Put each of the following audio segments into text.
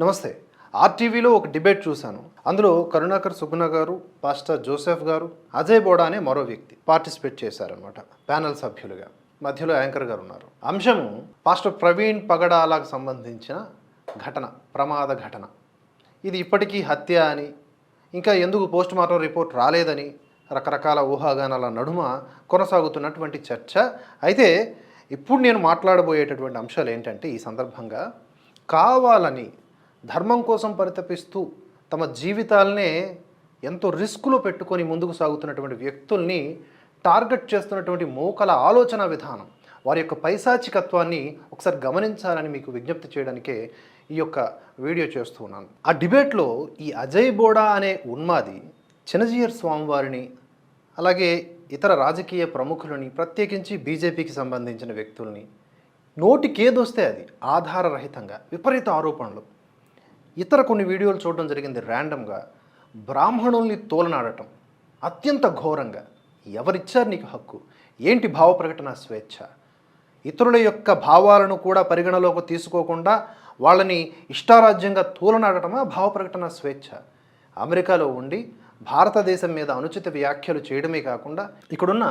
నమస్తే. ఆర్టీవీలో ఒక డిబేట్ చూశాను. అందులో కరుణాకర్ సుగుణ గారు పాస్టర్ జోసెఫ్ గారు అజయ్ బోడా అనే మరో వ్యక్తి పార్టిసిపేట్ చేశారనమాట ప్యానల్ సభ్యులుగా. మధ్యలో యాంకర్ గారు ఉన్నారు. అంశము పాస్టర్ ప్రవీణ్ పగడాలకు సంబంధించిన ఘటన ప్రమాద ఘటన. ఇది ఇప్పటికీ హత్య అని ఇంకా ఎందుకు పోస్ట్ మార్టం రిపోర్ట్ రాలేదని రకరకాల ఊహాగానాల నడుమ కొనసాగుతున్నటువంటి చర్చ. అయితే ఇప్పుడు నేను మాట్లాడబోయేటటువంటి అంశాలు ఏంటంటే ఈ సందర్భంగా కావాలని ధర్మం కోసం పరితపిస్తూ తమ జీవితాలనే ఎంతో రిస్కులో పెట్టుకొని ముందుకు సాగుతున్నటువంటి వ్యక్తుల్ని టార్గెట్ చేస్తున్నటువంటి మోకల ఆలోచన విధానం వారి యొక్క పైశాచికత్వాన్ని ఒకసారి గమనించాలని మీకు విజ్ఞప్తి చేయడానికే ఈ యొక్క వీడియో చేస్తూ ఉన్నాను. ఆ డిబేట్లో ఈ అజయ్ బోడా అనే ఉన్మాది చినజీయర్ స్వామివారిని అలాగే ఇతర రాజకీయ ప్రముఖులని ప్రత్యేకించి బీజేపీకి సంబంధించిన వ్యక్తుల్ని నోటికేదొస్తే అది ఆధారరహితంగా విపరీత ఆరోపణలు. ఇతర కొన్ని వీడియోలు చూడడం జరిగింది ర్యాండమ్గా బ్రాహ్మణుల్ని తోలనాడటం అత్యంత ఘోరంగా. ఎవరిచ్చారు నీకు హక్కు? ఏంటి భావ ప్రకటన స్వేచ్ఛ? ఇతరుల యొక్క భావాలను కూడా పరిగణలోకి తీసుకోకుండా వాళ్ళని ఇష్టారాజ్యంగా తూలనాడటమా భావ ప్రకటన స్వేచ్ఛ? అమెరికాలో ఉండి భారతదేశం మీద అనుచిత వ్యాఖ్యలు చేయడమే కాకుండా ఇక్కడున్న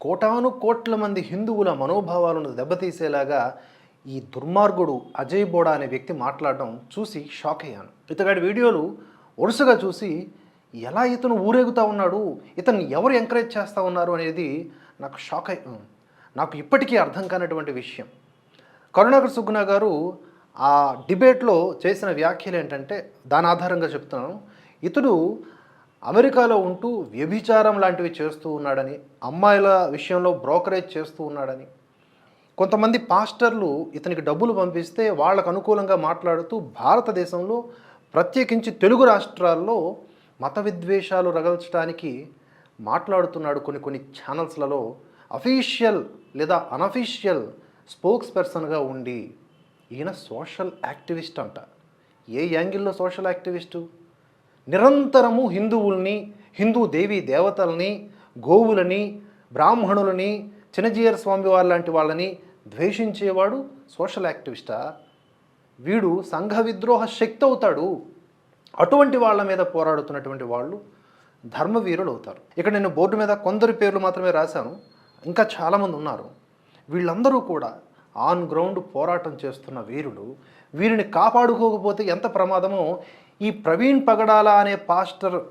కోటాను కోట్ల మంది హిందువుల మనోభావాలను దెబ్బతీసేలాగా ఈ దుర్మార్గుడు అజయ్ బోడా అనే వ్యక్తి మాట్లాడడం చూసి షాక్ అయ్యాను. ఇతగాడి వీడియోలు వరుసగా చూసి ఎలా ఇతను ఊరేగుతా ఉన్నాడు? ఇతను ఎవరు ఎంకరేజ్ చేస్తూ ఉన్నారు? అనేది నాకు షాక్ అయ్యి నాకు ఇప్పటికీ అర్థం కానటువంటి విషయం. కరుణాకర్ సుగ్గుణ గారు ఆ డిబేట్లో చేసిన వ్యాఖ్యలు ఏంటంటే దాని ఆధారంగా చెప్తున్నాను. ఇతడు అమెరికాలో ఉంటూ వ్యభిచారం లాంటివి చేస్తూ ఉన్నాడని అమ్మాయిల విషయంలో బ్రోకరేజ్ చేస్తూ ఉన్నాడని కొంతమంది పాస్టర్లు ఇతనికి డబ్బులు పంపిస్తే వాళ్ళకు అనుకూలంగా మాట్లాడుతూ భారతదేశంలో ప్రత్యేకించి తెలుగు రాష్ట్రాల్లో మత విద్వేషాలు రగల్చడానికి మాట్లాడుతున్నాడు కొన్ని కొన్ని ఛానల్స్లలో అఫీషియల్ లేదా అనఫీషియల్ స్పోక్స్ పర్సన్గా ఉండి. ఈయన సోషల్ యాక్టివిస్ట్ అంట. ఏ యాంగిల్లో సోషల్ యాక్టివిస్టు? నిరంతరము హిందువుల్ని హిందూ దేవీ దేవతల్ని గోవులని బ్రాహ్మణులని చినజీయర్ స్వామి వారి లాంటి వాళ్ళని ద్వేషించేవాడు సోషల్ యాక్టివిస్టా? వీడు సంఘ విద్రోహ శక్తి అవుతాడు అటువంటి వాళ్ళ మీద పోరాడుతున్నటువంటి వాళ్ళు ధర్మవీరులు అవుతారు ఇక్కడ నేను బోర్డు మీద కొందరి పేర్లు మాత్రమే రాశాను. ఇంకా చాలామంది ఉన్నారు. వీళ్ళందరూ కూడా ఆన్ గ్రౌండ్ పోరాటం చేస్తున్న వీరుడు వీరిని కాపాడుకోకపోతే ఎంత ప్రమాదమో ఈ ప్రవీణ్ పగడాల అనే పాస్టర్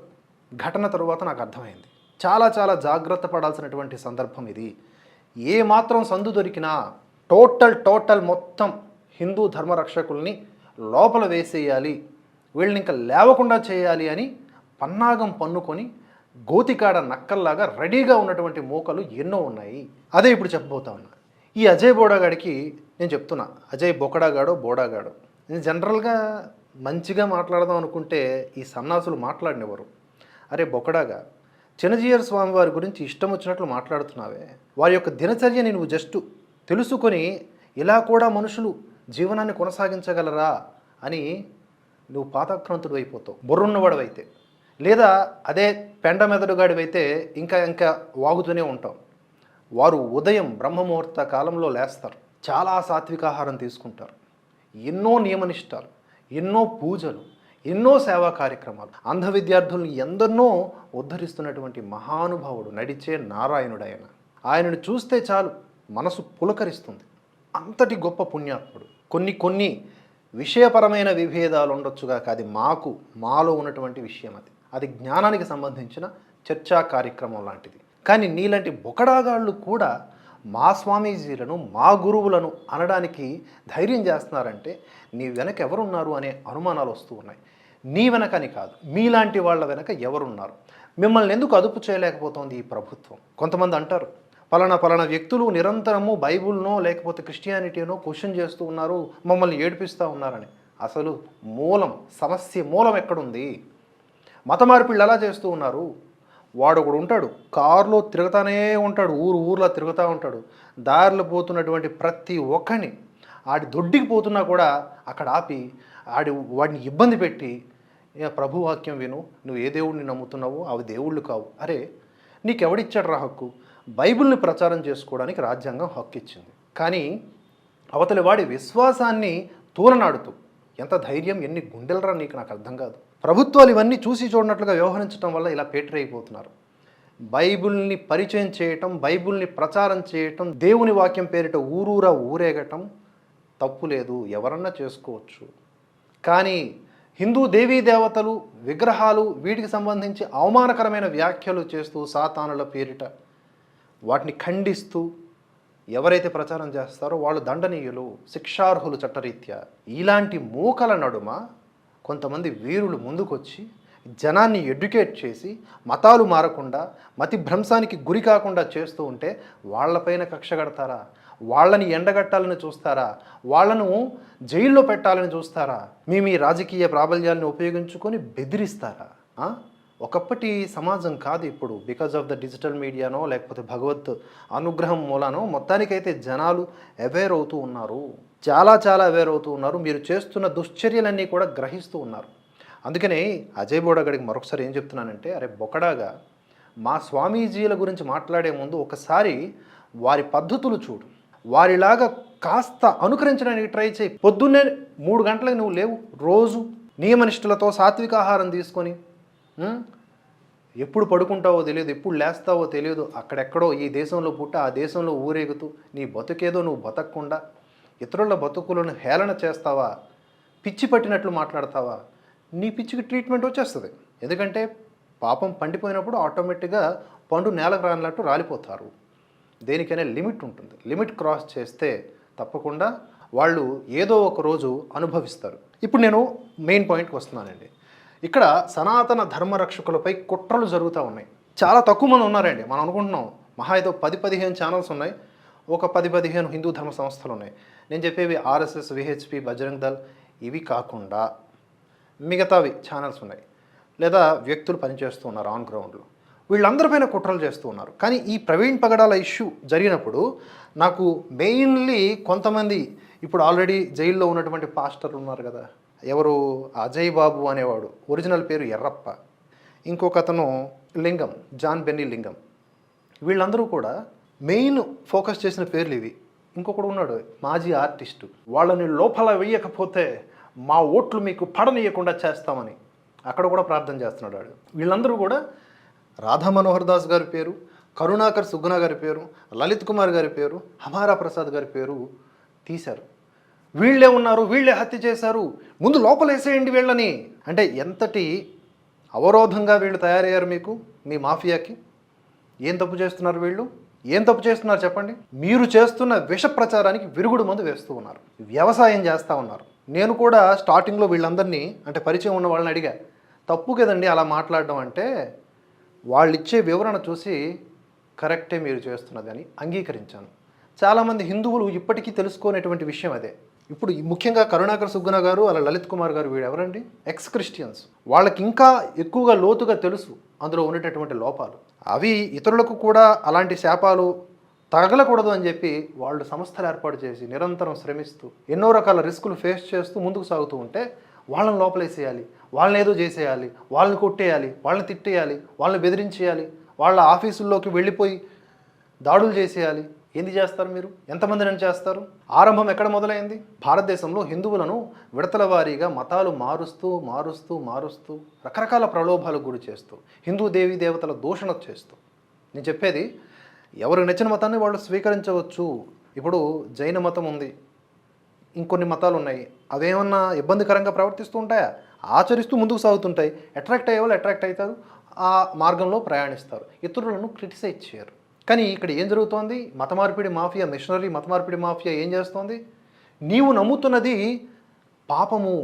ఘటన తరువాత నాకు అర్థమైంది. చాలా చాలా జాగ్రత్త పడాల్సినటువంటి సందర్భం ఇది. ఏమాత్రం సందు దొరికినా టోటల్ టోటల్ మొత్తం హిందూ ధర్మరక్షకుల్ని లోపల వేసేయాలి వీళ్ళని ఇంకా లేవకుండా చేయాలి అని పన్నాగం పన్నుకొని గోతికాడ నక్కల్లాగా రెడీగా ఉన్నటువంటి మూకలు ఎన్నో ఉన్నాయి. అదే ఇప్పుడు చెప్పబోతా ఉన్నా. ఈ అజయ్ బోడాగాడికి నేను చెప్తున్నా అజయ్ బొకడాగాడో బోడాగాడో నేను జనరల్గా మంచిగా మాట్లాడదాం అనుకుంటే ఈ సన్నాసులు మాట్లాడినవారు? అరే బొకడాగా చిన్నజీయర్ స్వామి వారి గురించి ఇష్టం వచ్చినట్లు మాట్లాడుతున్నావే. వారి యొక్క దినచర్యని నువ్వు జస్ట్ తెలుసుకొని ఇలా కూడా మనుషులు జీవనాన్ని కొనసాగించగలరా అని నువ్వు పాతక్రాంతుడు అయిపోతావు బుర్రున్నవాడు లేదా అదే పెండ మెదడుగాడివైతే ఇంకా ఇంకా వాగుతూనే ఉంటాం వారు ఉదయం బ్రహ్మముహూర్త కాలంలో లేస్తారు. చాలా సాత్వికాహారం తీసుకుంటారు. ఎన్నో నియమనిష్టాలు ఎన్నో పూజలు ఎన్నో సేవా కార్యక్రమాలు. అంధ విద్యార్థులను ఎందరినో ఉద్ధరిస్తున్నటువంటి మహానుభావుడు నడిచే నారాయణుడు ఆయన. ఆయనను చూస్తే చాలు. మనసు పులకరిస్తుంది. అంతటి గొప్ప పుణ్యాత్ముడు. కొన్ని కొన్ని విషయపరమైన విభేదాలు ఉండొచ్చుగా కాదు మాకు మాలో ఉన్నటువంటి విషయం అది. అది జ్ఞానానికి సంబంధించిన చర్చా కార్యక్రమం లాంటిది. కానీ నీలాంటి బొకడాగాళ్ళు కూడా మా స్వామీజీలను మా గురువులను అనడానికి ధైర్యం చేస్తున్నారంటే నీ వెనక ఎవరున్నారు అనే అనుమానాలు వస్తూ ఉన్నాయి. నీ వెనకని కాదు మీలాంటి వాళ్ళ వెనక ఎవరున్నారు? మిమ్మల్ని ఎందుకు అదుపు చేయలేకపోతోంది ఈ ప్రభుత్వం? కొంతమంది అంటారు పలానా పలానా వ్యక్తులు నిరంతరము బైబుల్నో లేకపోతే క్రిస్టియానిటీనో క్వశ్చన్ చేస్తూ ఉన్నారు మమ్మల్ని ఏడిపిస్తూ ఉన్నారని. అసలు మూలం సమస్య మూలం ఎక్కడుంది? మత మార్పిళ్ళు ఎలా చేస్తూ ఉన్నారు? వాడు ఒకడు ఉంటాడు కారులో తిరుగుతానే ఉంటాడు ఊరు ఊర్లో తిరుగుతూ ఉంటాడు. దారిలో పోతున్నటువంటి ప్రతి ఒక్కని ఆడి దొడ్డికి పోతున్నా కూడా అక్కడ ఆపి ఆడి వాడిని ఇబ్బంది పెట్టి ప్రభువాక్యం విను నువ్వు ఏ దేవుడిని నమ్ముతున్నావో అవి దేవుళ్ళు కావు. అరే నీకెవడిచ్చాడు రా హక్కు? బైబిల్ని ప్రచారం చేసుకోవడానికి రాజ్యాంగం హక్కు ఇచ్చింది కానీ అవతలి వాడి విశ్వాసాన్ని తూలనాడుతూ ఎంత ధైర్యం ఎన్ని గుండెలరా నీకు నాకు అర్థం కాదు. ప్రభుత్వాలు ఇవన్నీ చూసి చూడనట్లుగా వ్యవహరించడం వల్ల ఇలా పేటరైపోతున్నారు. బైబిల్ని పరిచయం చేయటం బైబిల్ని ప్రచారం చేయటం దేవుని వాక్యం పేరిట ఊరూరా ఊరేగటం తప్పు లేదు ఎవరన్నా చేసుకోవచ్చు. కానీ హిందూ దేవీ దేవతలు విగ్రహాలు వీటికి సంబంధించి అవమానకరమైన వ్యాఖ్యలు చేస్తూ సాతానుల పేరిట వాటిని ఖండిస్తూ ఎవరైతే ప్రచారం చేస్తారో వాళ్ళు దండనీయులు శిక్షార్హులు చట్టరీత్యా ఇలాంటి మూకల నడుమ కొంతమంది వీరులు ముందుకొచ్చి జనాన్ని ఎడ్యుకేట్ చేసి మతాలు మారకుండా మతి భ్రంశానికి గురి కాకుండా చేస్తూ ఉంటే వాళ్ళపైన కక్ష కడతారా? వాళ్ళని ఎండగట్టాలని చూస్తారా? వాళ్ళను జైల్లో పెట్టాలని చూస్తారా? మీ మీ రాజకీయ ప్రాబల్యాలను ఉపయోగించుకొని బెదిరిస్తారా? ఒకప్పటి సమాజం కాదు ఇప్పుడు. బికాజ్ ఆఫ్ ద డిజిటల్ మీడియానో లేకపోతే భగవత్ అనుగ్రహం మూలానో మొత్తానికైతే జనాలు అవేర్ అవుతూ ఉన్నారు. చాలా చాలా అవేర్ అవుతూ ఉన్నారు. మీరు చేస్తున్న దుశ్చర్యలన్నీ కూడా గ్రహిస్తూ ఉన్నారు. అందుకనే అజయ్ బోడగడికి మరొకసారి ఏం చెప్తున్నానంటే అరే బొకడాగా మా స్వామీజీల గురించి మాట్లాడే ముందు ఒకసారి వారి పద్ధతులు చూడు. వారిలాగా కాస్త అనుకరించడానికి ట్రై చేయి. పొద్దున్నే మూడు గంటలకు నువ్వు లేవు. రోజు నియమనిష్టలతో సాత్విక ఆహారం తీసుకొని ఎప్పుడు పడుకుంటావో తెలియదు ఎప్పుడు లేస్తావో తెలియదు. అక్కడెక్కడో ఈ దేశంలో పుట్ట ఆ దేశంలో ఊరేగుతూ నీ బతుకేదో నువ్వు బతకకుండా ఇతరుల బతుకులను హేళన చేస్తావా? పిచ్చి పట్టినట్లు మాట్లాడతావా? నీ పిచ్చికి ట్రీట్మెంట్ వచ్చేస్తుంది. ఎందుకంటే పాపం పండిపోయినప్పుడు ఆటోమేటిక్గా పండు నేలకు రానట్టు రాలిపోతారు. దేనికైనా లిమిట్ ఉంటుంది. లిమిట్ క్రాస్ చేస్తే తప్పకుండా వాళ్ళు ఏదో ఒక రోజు అనుభవిస్తారు. ఇప్పుడు నేను మెయిన్ పాయింట్కి వస్తున్నానండి. ఇక్కడ సనాతన ధర్మ రక్షకులపై కుట్రలు జరుగుతూ ఉన్నాయి. చాలా తక్కువ మంది ఉన్నారండి. మనం అనుకుంటున్నాం మహా ఏదో పది పదిహేను ఛానల్స్ ఉన్నాయి. ఒక పది పదిహేను హిందూ ధర్మ సంస్థలు ఉన్నాయి. నేను చెప్పేవి ఆర్ఎస్ఎస్ విహెచ్పి బజరంగ్ దళ్ ఇవి కాకుండా మిగతావి ఛానల్స్ ఉన్నాయి. లేదా వ్యక్తులు పనిచేస్తూ ఉన్నారు ఆన్ గ్రౌండ్లో వీళ్ళందరిపైన కుట్రలు చేస్తూ ఉన్నారు. కానీ ఈ ప్రవీణ్ పగడాల ఇష్యూ జరిగినప్పుడు నాకు మెయిన్లీ కొంతమంది ఇప్పుడు ఆల్రెడీ జైల్లో ఉన్నటువంటి పాస్టర్లు ఉన్నారు కదా ఎవరు? అజయ్ బాబు అనేవాడు. ఒరిజినల్ పేరు ఎర్రప్ప. ఇంకొక అతను లింగం జాన్ బెన్నీ లింగం. వీళ్ళందరూ కూడా మెయిన్ ఫోకస్ చేసిన పేర్లు ఇవి. ఇంకొకడు ఉన్నాడు మాజీ ఆర్టిస్టు. వాళ్ళని లోపల వేయకపోతే మా ఓట్లు మీకు పడనీయకుండా చేస్తామని. అక్కడ కూడా ప్రార్థన చేస్తున్నాడు వాడు. వీళ్ళందరూ కూడా రాధా మనోహర్ దాస్ గారి పేరు కరుణాకర్ సుగ్నా గారి పేరు లలిత్ కుమార్ గారి పేరు హమారా ప్రసాద్ గారి పేరు తీశారు. వీళ్ళే ఉన్నారు వీళ్ళే హత్య చేశారు. ముందు లోపలేసేయండి వీళ్ళని. అంటే ఎంతటి అవరోధంగా వీళ్ళు తయారయ్యారు మీకు మీ మాఫియాకి? ఏం తప్పు చేస్తున్నారు వీళ్ళు? ఏం తప్పు చేస్తున్నారు చెప్పండి? మీరు చేస్తున్న విష ప్రచారానికి విరుగుడు మందు వేస్తూ ఉన్నారు. వ్యవసాయం చేస్తూ ఉన్నారు. నేను కూడా స్టార్టింగ్లో వీళ్ళందరినీ అంటే పరిచయం ఉన్న వాళ్ళని అడిగా తప్పు కదండి అలా మాట్లాడడం అంటే? వాళ్ళు ఇచ్చే వివరణ చూసి కరెక్టే మీరు చేస్తున్నది అని అంగీకరించాను. చాలామంది హిందువులు ఇప్పటికీ తెలుసుకునేటువంటి విషయం అదే. ఇప్పుడు ముఖ్యంగా కరుణాకర్ సుగ్గన గారు అలా లలిత్ కుమార్ గారు వీడు ఎవరండి? ఎక్స్ క్రిస్టియన్స్ వాళ్ళకి ఇంకా ఎక్కువగా లోతుగా తెలుసు అందులో ఉండేటటువంటి లోపాలు. అవి ఇతరులకు కూడా అలాంటి శాపాలు తగలకూడదు అని చెప్పి వాళ్ళు సంస్థలు ఏర్పాటు చేసి నిరంతరం శ్రమిస్తూ ఎన్నో రకాల రిస్కులు ఫేస్ చేస్తూ ముందుకు సాగుతూ ఉంటే వాళ్ళని లోపలేసేయాలి. వాళ్ళని ఏదో చేసేయాలి. వాళ్ళని కొట్టేయాలి. వాళ్ళని తిట్టేయాలి. వాళ్ళని బెదిరించేయాలి. వాళ్ళ ఆఫీసుల్లోకి వెళ్ళిపోయి దాడులు చేసేయాలి. ఏంది చేస్తారు మీరు? ఎంతమందిని చేస్తారు? ఆరంభం ఎక్కడ మొదలైంది? భారతదేశంలో హిందువులను విడతల వారీగా మతాలు మారుస్తూ మారుస్తూ మారుస్తూ రకరకాల ప్రలోభాలకు గురి చేస్తూ హిందూ దేవీ దేవతల దూషణ చేస్తూ. నేను చెప్పేది ఎవరికి నచ్చిన మతాన్ని వాళ్ళు స్వీకరించవచ్చు. ఇప్పుడు జైన మతం ఉంది. ఇంకొన్ని మతాలు ఉన్నాయి. అవేమన్నా ఇబ్బందికరంగా ప్రవర్తిస్తూ ఉంటాయా? ఆచరిస్తూ ముందుకు సాగుతుంటాయి. అట్రాక్ట్ అయ్యే వాళ్ళు అట్రాక్ట్ అవుతారు. ఆ మార్గంలో ప్రయాణిస్తారు. ఇతరులను క్రిటిసైజ్ చేయరు. కానీ ఇక్కడ ఏం జరుగుతోంది? మత మార్పిడి మాఫియా మిషనరీ మత మార్పిడి మాఫియా ఏం చేస్తోంది? నీవు నమ్ముతున్నది పాపము.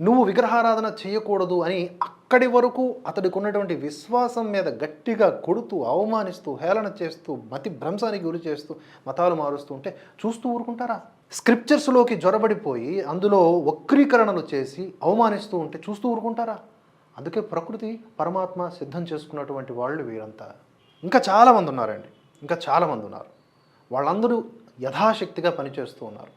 నువ్వు విగ్రహారాధన చేయకూడదు అని అక్కడి వరకు అతడికి ఉన్నటువంటి విశ్వాసం మీద గట్టిగా కొడుతూ అవమానిస్తూ హేళన చేస్తూ మతి భ్రంశానికి గురి చేస్తూ మతాలు మారుస్తూ ఉంటే చూస్తూ ఊరుకుంటారా? స్క్రిప్చర్స్లోకి జ్వరబడిపోయి అందులో వక్రీకరణలు చేసి అవమానిస్తూ ఉంటే చూస్తూ ఊరుకుంటారా? అందుకే ప్రకృతి పరమాత్మ సిద్ధం చేసుకున్నటువంటి వాళ్ళు వీరంతా. ఇంకా చాలామంది ఉన్నారండి. ఇంకా చాలామంది ఉన్నారు. వాళ్ళందరూ యథాశక్తిగా పనిచేస్తూ ఉన్నారు.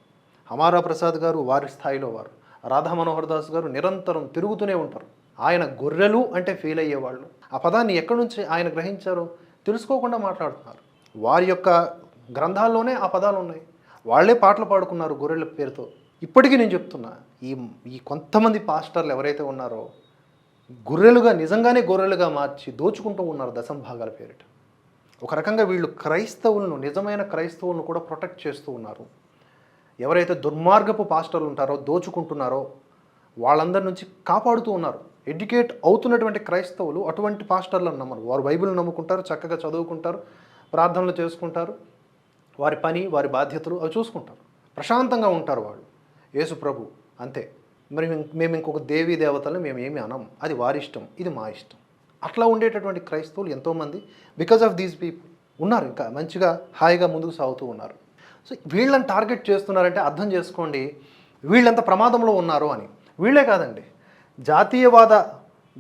హమారా ప్రసాద్ గారు వారి స్థాయిలో వారు. రాధా మనోహర్ దాస్ గారు నిరంతరం తిరుగుతూనే ఉంటారు. ఆయన గొర్రెలు అంటే ఫీల్ అయ్యేవాళ్ళు. ఆ పదాన్ని ఎక్కడి నుంచి ఆయన గ్రహించారో తెలుసుకోకుండా మాట్లాడుతున్నారు. వారి యొక్క గ్రంథాల్లోనే ఆ పదాలు ఉన్నాయి. వాళ్ళే పాటలు పాడుకున్నారు గొర్రెల పేరుతో. ఇప్పటికీ నేను చెప్తున్నా ఈ ఈ కొంతమంది పాస్టర్లు ఎవరైతే ఉన్నారో గొర్రెలుగా నిజంగానే గొర్రెలుగా మార్చి దోచుకుంటూ ఉన్నారు దశం భాగాల పేరిట. ఒక రకంగా వీళ్ళు క్రైస్తవులను నిజమైన క్రైస్తవులను కూడా ప్రొటెక్ట్ చేస్తూ ఉన్నారు. ఎవరైతే దుర్మార్గపు పాస్టర్లు ఉంటారో దోచుకుంటున్నారో వాళ్ళందరి నుంచి కాపాడుతూ ఉన్నారు. ఎడ్యుకేట్ అవుతున్నటువంటి క్రైస్తవులు అటువంటి పాస్టర్లను నమ్మరు. వారు బైబిల్ నమ్ముకుంటారు చక్కగా చదువుకుంటారు ప్రార్థనలు చేసుకుంటారు. వారి పని వారి బాధ్యతలు అవి చూసుకుంటారు. ప్రశాంతంగా ఉంటారు వాళ్ళు. యేసు ప్రభు అంతే. మరి మేము- మేము ఇంకొక దేవీ దేవతలను మేము ఏమి అనం అది వారి ఇష్టం. ఇది మా ఇష్టం. అట్లా ఉండేటటువంటి క్రైస్తవులు ఎంతోమంది బికాజ్ ఆఫ్ దీస్ పీపుల్ ఉన్నారు ఇంకా మంచిగా హాయిగా ముందుకు సాగుతూ ఉన్నారు. సో వీళ్ళని టార్గెట్ చేస్తున్నారంటే అర్థం చేసుకోండి వీళ్ళెంత ప్రమాదంలో ఉన్నారు అని. వీళ్ళే కాదండి. జాతీయవాద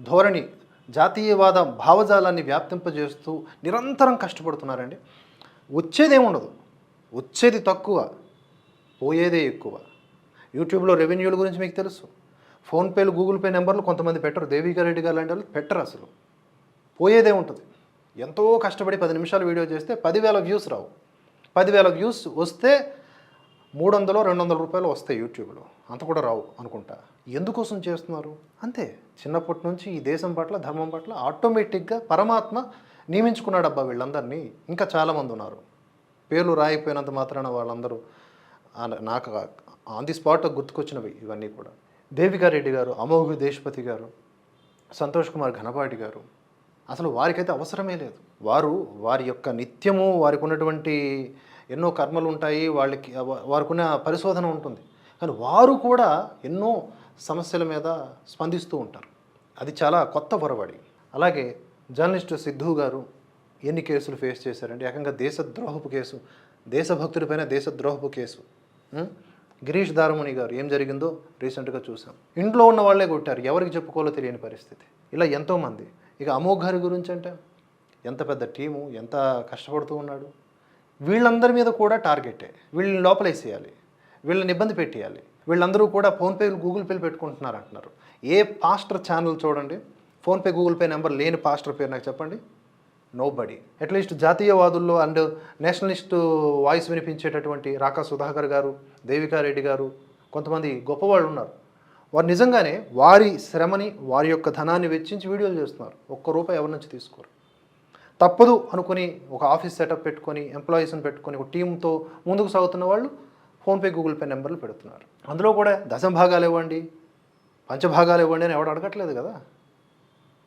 ధోరణి జాతీయవాద భావజాలాన్ని వ్యాప్తింపజేస్తూ నిరంతరం కష్టపడుతున్నారండి. వచ్చేదేముండదు. వచ్చేది తక్కువ పోయేదే ఎక్కువ. యూట్యూబ్లో రెవెన్యూల గురించి మీకు తెలుసు. ఫోన్పేలు గూగుల్ పే నెంబర్లు కొంతమంది పెట్టరు. దేవికారెడ్డి గారు లాంటి వాళ్ళు పెట్టరు అసలు పోయేదే ఉంటుంది. ఎంతో కష్టపడి పది నిమిషాలు వీడియో చేస్తే పదివేల వ్యూస్ రావు. పదివేల వ్యూస్ వస్తే మూడు వందలు రెండు వందల రూపాయలు వస్తాయి యూట్యూబ్లో. అంత కూడా రావు అనుకుంటా. ఎందుకోసం చేస్తున్నారు? అంతే. చిన్నప్పటి నుంచి ఈ దేశం పట్ల ధర్మం పట్ల ఆటోమేటిక్గా పరమాత్మ నియమించుకున్నాడబ్బా వీళ్ళందరినీ. ఇంకా చాలామంది ఉన్నారు. పేర్లు రాయిపోయినంత మాత్రాన వాళ్ళందరూ నాకు ఆన్ ది స్పాట్ గుర్తుకొచ్చినవి ఇవన్నీ కూడా. దేవికారెడ్డి గారు అమోఘ దేశపతి గారు సంతోష్ కుమార్ ఘనపాటి గారు అసలు వారికైతే అవసరమే లేదు. వారు వారి యొక్క నిత్యము వారికి ఉన్నటువంటి ఎన్నో కర్మలు ఉంటాయి వాళ్ళకి వారికి ఉన్న పరిశోధన ఉంటుంది. కానీ వారు కూడా ఎన్నో సమస్యల మీద స్పందిస్తూ ఉంటారు. అది చాలా కొత్త పొరబడి అలాగే జర్నలిస్ట్ సిద్ధు గారు ఎన్ని కేసులు ఫేస్ చేశారంటే ఏకంగా దేశద్రోహపు కేసు దేశభక్తుడిపైన దేశద్రోహపు కేసు. గిరీష్ దారముని గారు ఏం జరిగిందో రీసెంట్గా చూసాం ఇంట్లో ఉన్న వాళ్ళే కొట్టారు. ఎవరికి చెప్పుకోవాలో తెలియని పరిస్థితి. ఇలా ఎంతోమంది. ఇక అమోఘ్ గారి గురించి అంటే ఎంత పెద్ద టీము ఎంత కష్టపడుతూ ఉన్నాడు? వీళ్ళందరి మీద కూడా టార్గెటే. వీళ్ళని లోపలేసేయాలి. వీళ్ళని ఇబ్బంది పెట్టేయాలి. వీళ్ళందరూ కూడా ఫోన్పేలు గూగుల్ పేలు పెట్టుకుంటున్నారు అంటున్నారు. ఏ పాస్టర్ ఛానల్ చూడండి. ఫోన్పే గూగుల్ పే నెంబర్ లేని పాస్టర్ పేరు నాకు చెప్పండి. నో బడీ అట్లీస్ట్ జాతీయవాదుల్లో అండ్ నేషనలిస్ట్ వాయిస్ వినిపించేటటువంటి రాకా సుధాకర్ గారు దేవికా రెడ్డి గారు కొంతమంది గొప్పవాళ్ళు ఉన్నారు. వారు నిజంగానే వారి శ్రమని వారి యొక్క ధనాన్ని వెచ్చించి వీడియోలు చేస్తున్నారు. ఒక్క రూపాయి ఎవరి నుంచి తీసుకోరు. తప్పదు అనుకుని ఒక ఆఫీస్ సెటప్ పెట్టుకొని ఎంప్లాయీస్ని పెట్టుకొని ఒక టీంతో ముందుకు సాగుతున్న వాళ్ళు ఫోన్పే గూగుల్ పే నెంబర్లు పెడుతున్నారు. అందులో కూడా దశం భాగాలు ఇవ్వండి పంచభాగాలు ఇవ్వండి అని ఎవడు అడగట్లేదు కదా?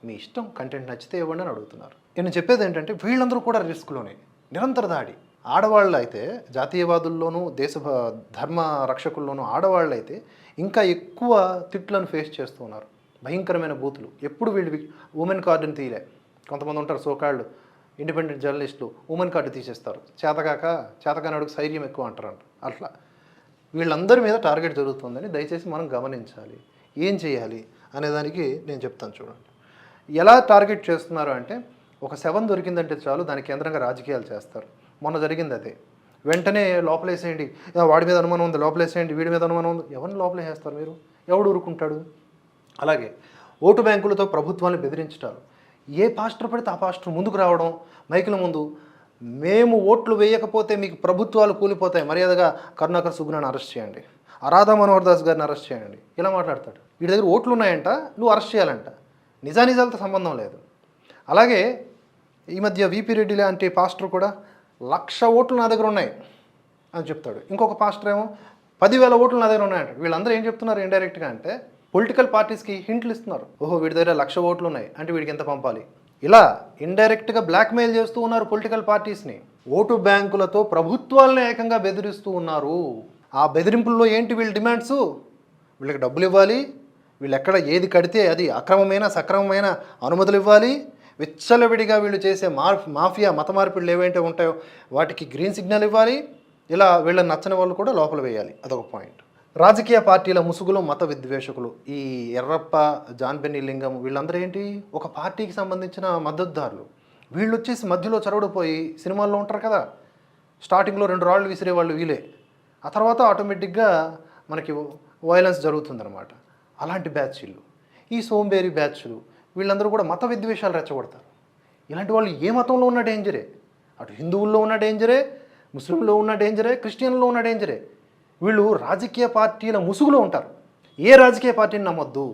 మీ ఇష్టం కంటెంట్ నచ్చితే ఇవ్వండి అని అడుగుతున్నారు. నేను చెప్పేది ఏంటంటే వీళ్ళందరూ కూడా రిస్క్లోనే నిరంతర దాడి. ఆడవాళ్ళు అయితే జాతీయవాదుల్లోనూ దేశ భ- ధర్మ రక్షకుల్లోనూ ఆడవాళ్ళు అయితే ఇంకా ఎక్కువ తిట్లను ఫేస్ చేస్తూ ఉన్నారు. భయంకరమైన బూతులు. ఎప్పుడు వీళ్ళు ఉమెన్ కార్డుని తీయలే. కొంతమంది ఉంటారు సోకాళ్ళు ఇండిపెండెంట్ జర్నలిస్టులు ఉమెన్ కార్డు తీసేస్తారు. చేతకాక చేతకానడుకు సైర్యం ఎక్కువ అంటారంట. అట్లా. వీళ్ళందరి మీద టార్గెట్ జరుగుతుందని దయచేసి మనం గమనించాలి. ఏం చేయాలి అనేదానికి నేను చెప్తాను చూడండి. ఎలా టార్గెట్ చేస్తున్నారు అంటే ఒక సెవెన్ దొరికిందంటే చాలు దాని కేంద్రంగా రాజకీయాలు చేస్తారు. మొన్న జరిగింది అదే. వెంటనే లోపలేసేయండి. వాడి మీద అనుమానం ఉంది లోపలేసేయండి వీడి మీద అనుమానం ఉంది. ఎవరిని లోపలేసేస్తారు మీరు? ఎవడు ఊరుకుంటాడు? అలాగే ఓటు బ్యాంకులతో ప్రభుత్వాన్ని బెదిరించటాలు. ఏ పాస్టర్ పడితే ఆ పాస్టర్ ముందుకు రావడం మైకుల ముందు మేము ఓట్లు వేయకపోతే మీకు ప్రభుత్వాలు కూలిపోతాయి. మర్యాదగా కరుణాకర్ సుగుణాన్ని అరెస్ట్ చేయండి. అరాధా మనోహర్ దాస్ గారిని అరెస్ట్ చేయండి. ఇలా మాట్లాడతాడు. వీడి దగ్గర ఓట్లు ఉన్నాయంట నువ్వు అరెస్ట్ చేయాలంట. నిజానిజాలతో సంబంధం లేదు. అలాగే ఈ మధ్య విపి రెడ్డి లాంటి పాస్టర్ కూడా లక్ష ఓట్లు నా దగ్గర ఉన్నాయి అని చెప్తాడు. ఇంకొక పాస్టర్ ఏమో పదివేల ఓట్లు నా దగ్గర ఉన్నాయంట వీళ్ళందరూ ఏం చెప్తున్నారు ఇండైరెక్ట్గా అంటే పొలిటికల్ పార్టీస్కి హింట్లు ఇస్తున్నారు. ఓహో వీడి దగ్గర లక్ష ఓట్లు ఉన్నాయి అంటే వీడికి ఎంత పంపాలి? ఇలా ఇండైరెక్ట్గా బ్లాక్మెయిల్ చేస్తూ ఉన్నారు పొలిటికల్ పార్టీస్ని ఓటు బ్యాంకులతో ప్రభుత్వాలను ఏకంగా బెదిరిస్తూ ఉన్నారు. ఆ బెదిరింపుల్లో ఏంటి వీళ్ళ డిమాండ్స్ వీళ్ళకి డబ్బులు ఇవ్వాలి. వీళ్ళు ఎక్కడ ఏది కడితే అది అక్రమమైన సక్రమమైన అనుమతులు ఇవ్వాలి. విచ్చలవిడిగా వీళ్ళు చేసే మార్ఫ్ మాఫియా మత మార్పిడులు ఏవైతే ఉంటాయో వాటికి గ్రీన్ సిగ్నల్ ఇవ్వాలి. ఇలా వీళ్ళని నచ్చని వాళ్ళు కూడా లోపల వేయాలి. అదొక పాయింట్ రాజకీయ పార్టీల ముసుగులు మత విద్వేషకులు. ఈ ఎర్రప్ప జాన్బెన్ని లింగం వీళ్ళందరూ ఏంటి? ఒక పార్టీకి సంబంధించిన మద్దతుదారులు. వీళ్ళు వచ్చేసి మధ్యలో చొరవడిపోయి సినిమాల్లో ఉంటారు కదా. స్టార్టింగ్లో రెండు రాళ్ళు విసిరే వాళ్ళు. వీలే ఆ తర్వాత ఆటోమేటిక్గా మనకి వైలెన్స్ జరుగుతుందన్నమాట. అలాంటి బ్యాచ్లు ఈ సోంబేరి బ్యాచ్లు వీళ్ళందరూ కూడా మత విద్వేషాలు రెచ్చగొడతారు. ఇలాంటి వాళ్ళు ఏ మతంలో ఉన్న డేంజరే. అటు హిందువుల్లో ఉన్న డేంజరే ముస్లింలో ఉన్న డేంజరే క్రిస్టియన్లో ఉన్న డేంజరే. వీళ్ళు రాజకీయ పార్టీల ముసుగులో ఉంటారు. ఏ రాజకీయ పార్టీని నమ్మొద్దు.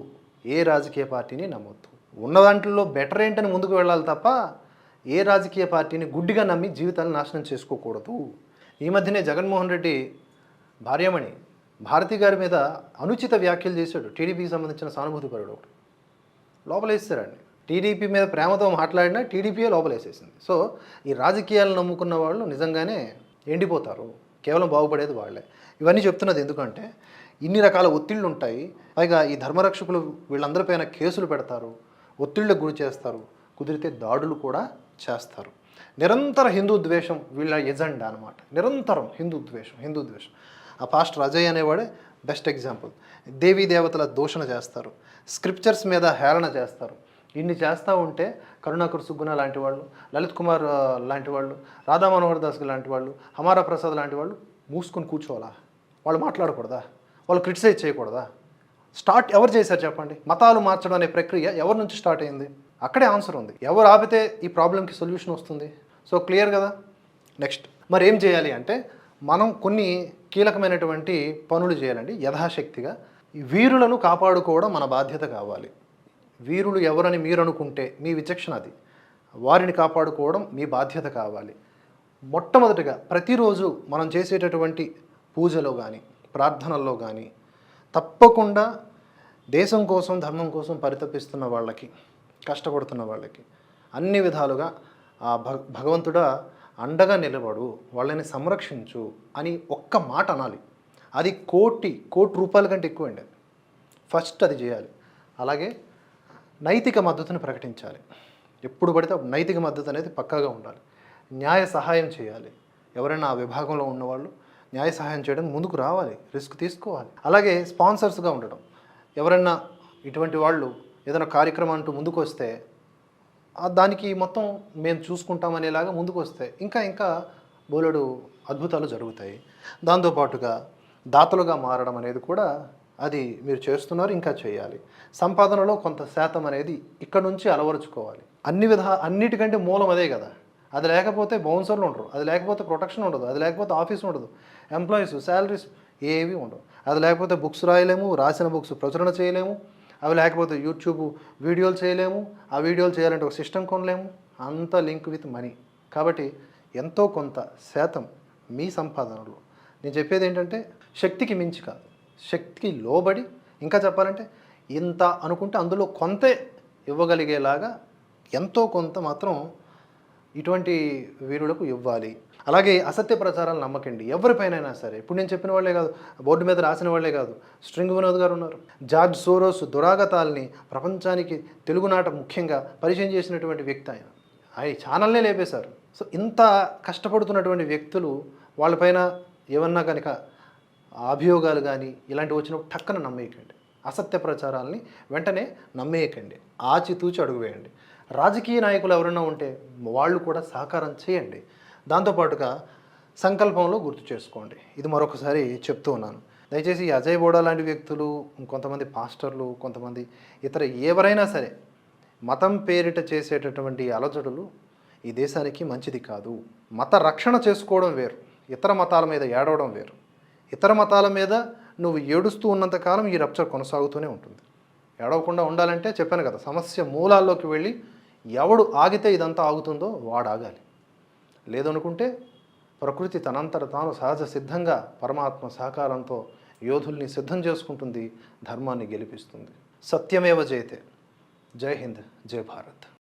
ఏ రాజకీయ పార్టీని నమ్మొద్దు. ఉన్న దాంట్లో బెటర్ ఏంటని ముందుకు వెళ్ళాలి తప్ప ఏ రాజకీయ పార్టీని గుడ్డిగా నమ్మి జీవితాన్ని నాశనం చేసుకోకూడదు. ఈ మధ్యనే జగన్మోహన్ రెడ్డి భార్యమణి భారతి గారి మీద అనుచిత వ్యాఖ్యలు చేశాడు. టీడీపీకి సంబంధించిన సానుభూతిపరుడు ఒకడు. లోపలేస్తారండి టీడీపీ మీద ప్రేమతో మాట్లాడినా టీడీపీయే లోపలేసేసింది. సో ఈ రాజకీయాలను నమ్ముకున్న వాళ్ళు నిజంగానే ఎండిపోతారు. కేవలం బాగుపడేది వాళ్ళే. ఇవన్నీ చెప్తున్నది ఎందుకంటే ఇన్ని రకాల ఒత్తిళ్ళు ఉంటాయి పైగా ఈ ధర్మరక్షకులు వీళ్ళందరిపైన కేసులు పెడతారు. ఒత్తిళ్ళకు గురి చేస్తారు. కుదిరితే దాడులు కూడా చేస్తారు. నిరంతర హిందూ ద్వేషం వీళ్ళ ఎజెండా అనమాట నిరంతరం హిందూ ద్వేషం హిందూ ద్వేషం. ఆ పాస్టర్ అజయ్ అనేవాడే బెస్ట్ ఎగ్జాంపుల్. దేవీ దేవతల దూషణ చేస్తారు. స్క్రిప్చర్స్ మీద హేళన చేస్తారు. ఇన్ని చేస్తూ ఉంటే కరుణాకర్ సుగ్గుణ లాంటి వాళ్ళు లలిత్ కుమార్ లాంటి వాళ్ళు రాధా మనోహర్ దాస్ లాంటి వాళ్ళు హమారా ప్రసాద్ లాంటి వాళ్ళు మూసుకొని కూర్చోవాలా? వాళ్ళు మాట్లాడకూడదా? వాళ్ళు క్రిటిసైజ్ చేయకూడదా? స్టార్ట్ ఎవరు చేశారు చెప్పండి? మతాలు మార్చడం అనే ప్రక్రియ ఎవరి నుంచి స్టార్ట్ అయింది? అక్కడే ఆన్సర్ ఉంది. ఎవరు ఆపితే ఈ ప్రాబ్లంకి సొల్యూషన్ వస్తుంది? సో క్లియర్ కదా? నెక్స్ట్. మరి ఏం చేయాలి అంటే మనం కొన్ని కీలకమైనటువంటి పనులు చేయాలండి యథాశక్తిగా. వీరులను కాపాడుకోవడం మన బాధ్యత కావాలి. వీరులు ఎవరని మీరు అనుకుంటే మీ విచక్షణ అది. వారిని కాపాడుకోవడం మీ బాధ్యత కావాలి. మొట్టమొదటిగా ప్రతిరోజు మనం చేసేటటువంటి పూజలో కానీ ప్రార్థనల్లో కానీ తప్పకుండా దేశం కోసం ధర్మం కోసం పరితపిస్తున్న వాళ్ళకి కష్టపడుతున్న వాళ్ళకి అన్ని విధాలుగా ఆ భగ భగవంతుడా అండగా నిలబడు వాళ్ళని సంరక్షించు అని ఒక్క మాట అనాలి. అది కోటి కోటి రూపాయల కంటే ఎక్కువ అండి ఫస్ట్ అది చేయాలి. అలాగే నైతిక మద్దతుని ప్రకటించాలి. ఎప్పుడు పడితే నైతిక మద్దతు అనేది పక్కాగా ఉండాలి. న్యాయ సహాయం చేయాలి. ఎవరైనా ఆ విభాగంలో ఉన్నవాళ్ళు న్యాయ సహాయం చేయడానికి ముందుకు రావాలి. రిస్క్ తీసుకోవాలి. అలాగే స్పాన్సర్స్గా ఉండడం. ఎవరైనా ఇటువంటి వాళ్ళు ఏదైనా కార్యక్రమం అంటూ ముందుకు వస్తే దానికి మొత్తం మేము చూసుకుంటామనేలాగా ముందుకు వస్తే ఇంకా ఇంకా బోలెడు అద్భుతాలు జరుగుతాయి. దాంతోపాటుగా దాతలుగా మారడం అనేది కూడా అది మీరు చేస్తున్నారు ఇంకా చేయాలి. సంపాదనలో కొంత శాతం అనేది ఇక్కడ నుంచి అలవరుచుకోవాలి. అన్ని విధ అన్నిటికంటే మూలం అదే కదా. అది లేకపోతే బౌన్సర్లు ఉండరు. అది లేకపోతే ప్రొటెక్షన్ ఉండదు. అది లేకపోతే ఆఫీస్ ఉండదు. ఎంప్లాయీస్ శాలరీస్ ఏవి ఉండవు. అది లేకపోతే బుక్స్ రాయలేము రాసిన బుక్స్ ప్రచురణ చేయలేము. అవి లేకపోతే యూట్యూబ్ వీడియోలు చేయలేము. ఆ వీడియోలు చేయాలంటే ఒక సిస్టమ్ కొనలేము. అంత లింక్ విత్ మనీ. కాబట్టి ఎంతో కొంత శాతం మీ సంపాదనలో. నేను చెప్పేది ఏంటంటే శక్తికి మించి కాదు. శక్తికి లోబడి ఇంకా చెప్పాలంటే ఇంత అనుకుంటే అందులో కొంతే ఇవ్వగలిగేలాగా ఎంతో కొంత మాత్రం ఇటువంటి వీరులకు ఇవ్వాలి. అలాగే అసత్య ప్రచారాలు నమ్మకండి. ఎవరిపైనైనా సరే. ఇప్పుడు నేను చెప్పిన వాళ్ళే కాదు. బోర్డు మీద రాసిన వాళ్ళే కాదు. స్ట్రింగ్ వినోద్ గారు ఉన్నారు. జార్జ్ సోరోస్ దురాగతాల్ని ప్రపంచానికి తెలుగునాట ముఖ్యంగా పరిచయం చేసినటువంటి వ్యక్తి ఆయన. ఆయన ఛానల్నే లేపేశారు. సో ఇంత కష్టపడుతున్నటువంటి వ్యక్తులు వాళ్ళపైన ఏమన్నా కనుక అభియోగాలు కానీ ఇలాంటివి వచ్చినప్పుడు టక్కన నమ్మేయకండి. అసత్య ప్రచారాలని వెంటనే నమ్మేయకండి. ఆచితూచి అడుగు వేయండి. రాజకీయ నాయకులు ఎవరైనా ఉంటే వాళ్ళు కూడా సహకారం చేయండి. దాంతోపాటుగా సంకల్పంలో గుర్తు చేసుకోండి. ఇది మరొకసారి చెప్తూ ఉన్నాను. దయచేసి అజయ్ బోడా లాంటి వ్యక్తులు కొంతమంది పాస్టర్లు కొంతమంది ఇతర ఎవరైనా సరే మతం పేరిట చేసేటటువంటి అలజడులు ఈ దేశానికి మంచిది కాదు. మత రక్షణ చేసుకోవడం వేరు. ఇతర మతాల మీద ఏడవడం వేరు. ఇతర మతాల మీద నువ్వు ఏడుస్తూ ఉన్నంతకాలం ఈ రప్చర్ కొనసాగుతూనే ఉంటుంది. ఏడవకుండా ఉండాలంటే చెప్పాను కదా సమస్య మూలాల్లోకి వెళ్ళి ఎవడు ఆగితే ఇదంతా ఆగుతుందో వాడు ఆగాలి. లేదనుకుంటే ప్రకృతి తనంతట తాను సహజ సిద్ధంగా పరమాత్మ సహకారంతో యోధుల్ని సిద్ధం చేసుకుంటుంది ధర్మాన్ని గెలిపిస్తుంది. సత్యమేవ జయతే. జై హింద్ జై భారత్.